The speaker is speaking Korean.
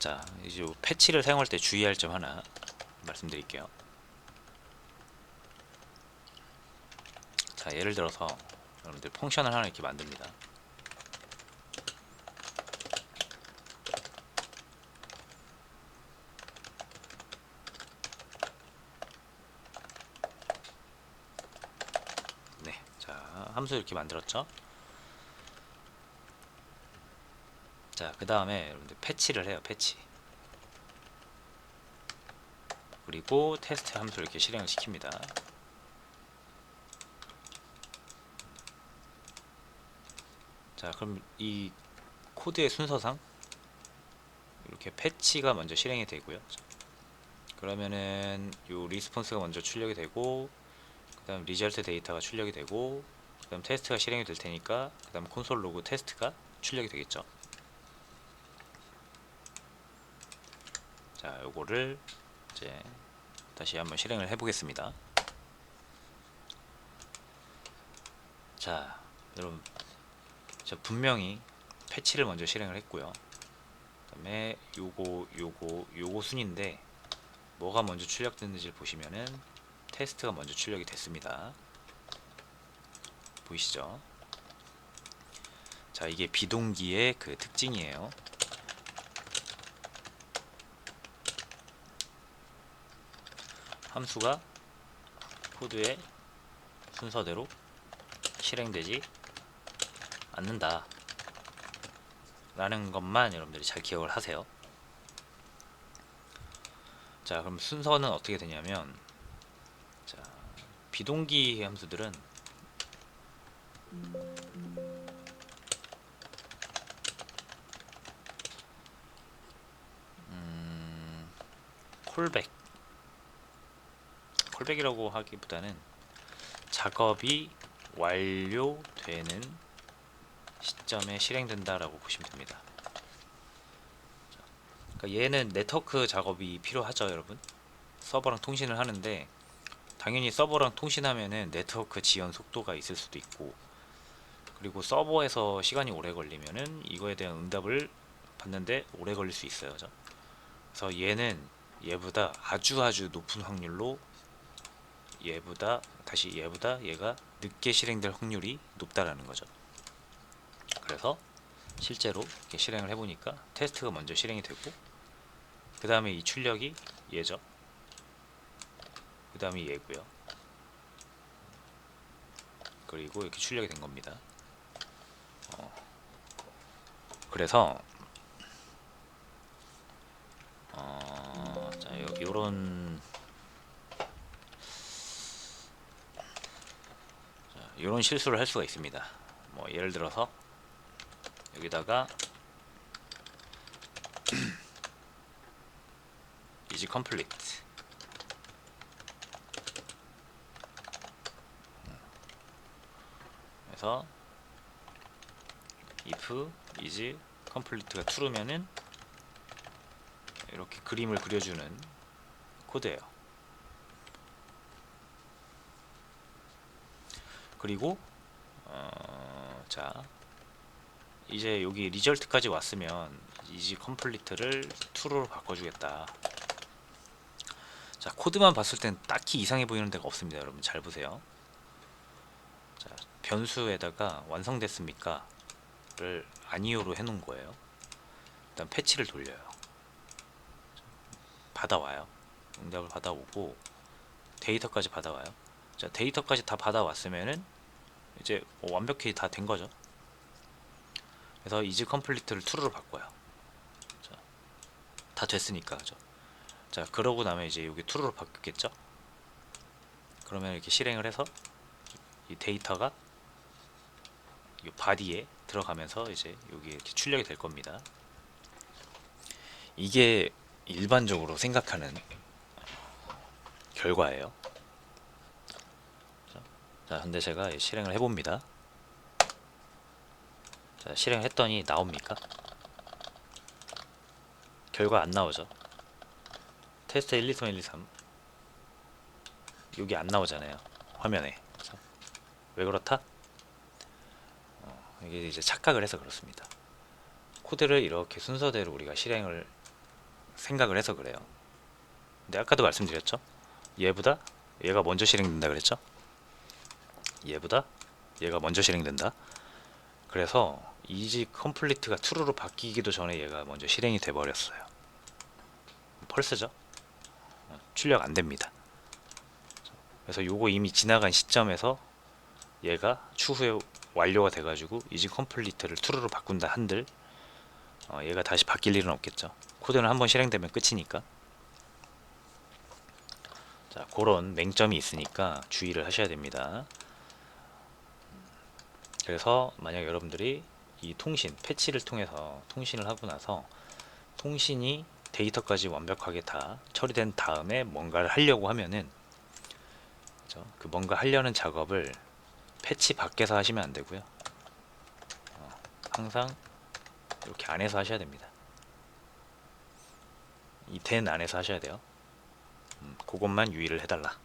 자, 이제 요 패치를 사용할 때 주의할 점 하나 말씀드릴게요. 자, 예를 들어서 여러분들 펑션을 하나 이렇게 만듭니다. 네, 자, 함수 이렇게 만들었죠? 자, 그 다음에 여러분들 패치를 해요, 패치. 그리고 테스트 함수를 이렇게 실행을 시킵니다. 자, 그럼 이 코드의 순서상 이렇게 패치가 먼저 실행이 되고요. 그러면은 요 리스폰스가 먼저 출력이 되고 그다음 리절트 데이터가 출력이 되고 그다음 테스트가 실행이 될 테니까 그다음 콘솔 로그 테스트가 출력이 되겠죠. 자, 요거를 이제 다시 한번 실행을 해 보겠습니다. 자, 여러분 저 분명히 패치를 먼저 실행을 했고요. 그다음에 요거 요거 요거 순인데 뭐가 먼저 출력됐는지를 보시면은 테스트가 먼저 출력이 됐습니다. 보이시죠? 자, 이게 비동기의 그 특징이에요. 함수가 코드의 순서대로 실행되지 않는다. 라는 것만 여러분들이 잘 기억을 하세요. 자, 그럼 순서는 어떻게 되냐면 자, 비동기 함수들은 음, 콜백 콜백이라고 하기보다는 작업이 완료되는 시점에 실행된다라고 보시면 됩니다. 자, 그러니까 얘는 네트워크 작업이 필요하죠, 여러분. 서버랑 통신을 하는데 당연히 서버랑 통신하면은 네트워크 지연 속도가 있을 수도 있고 그리고 서버에서 시간이 오래 걸리면은 이거에 대한 응답을 받는데 오래 걸릴 수 있어요. 그래서 얘는 얘보다 아주 아주 높은 확률로 얘보다 다시 얘보다 얘가 늦게 실행될 확률이 높다라는 거죠. 그래서 실제로 이렇게 실행을 해보니까 테스트가 먼저 실행이 되고 그 다음에 이 출력이 얘죠. 그 다음이 얘고요. 그리고 이렇게 출력이 된 겁니다. 어, 그래서 어, 자, 요, 요런 자, 요런 실수를 할 수가 있습니다. 뭐 예를 들어서 여기다가 이지 컴플리트 그래서 if is complete가 true면은 이렇게 그림을 그려주는 코드예요. 그리고 어, 자 이제 여기 리절트까지 왔으면 이지 컴플리트를 true로 바꿔주겠다. 자 코드만 봤을 땐 딱히 이상해 보이는 데가 없습니다. 여러분 잘 보세요. 자 변수에다가 완성됐습니까? 를 아니오로 해 놓은 거예요. 일단 패치를 돌려요. 받아와요. 응답을 받아오고 데이터까지 받아와요. 자 데이터까지 다 받아왔으면은 이제 뭐 완벽히 다 된 거죠. 그래서 이즈 컴플리트를 true로 바꿔요. 자, 다 됐으니까 그죠. 자 그러고 나면 이제 여기 true로 바뀌겠죠. 그러면 이렇게 실행을 해서 이 데이터가 이 바디에 들어가면서 이제 여기 이렇게 출력이 될 겁니다. 이게 일반적으로 생각하는 결과예요. 자, 자, 근데 제가 실행을 해봅니다. 자, 실행했더니 나옵니까? 결과 안 나오죠. 테스트 1, 2, 3, 1, 2, 3 여기 안 나오잖아요. 화면에. 그래서 왜 그렇다? 어, 이게 이제 착각을 해서 그렇습니다. 코드를 이렇게 순서대로 우리가 실행을 생각을 해서 그래요. 근데 아까도 말씀드렸죠. 얘보다 얘가 먼저 실행된다 그랬죠. 얘보다 얘가 먼저 실행된다. 그래서 이지 컴플리트가 true로 바뀌기도 전에 얘가 먼저 실행이 돼 버렸어요. 펄스죠. 어, 출력 안 됩니다. 그래서 요거 이미 지나간 시점에서 얘가 추후에 완료가 돼 가지고 이지 컴플리트를 true로 바꾼다 한들 어, 얘가 다시 바뀔 일은 없겠죠. 코드는 한번 실행되면 끝이니까. 자, 그런 맹점이 있으니까 주의를 하셔야 됩니다. 그래서 만약 여러분들이 이 통신, 패치를 통해서 통신을 하고 나서 통신이 데이터까지 완벽하게 다 처리된 다음에 뭔가를 하려고 하면은? 그 뭔가 하려는 작업을 패치 밖에서 하시면 안 되고요. 어, 항상 이렇게 안에서 하셔야 됩니다. 이 된 안에서 하셔야 돼요. 음, 그것만 유의를 해달라.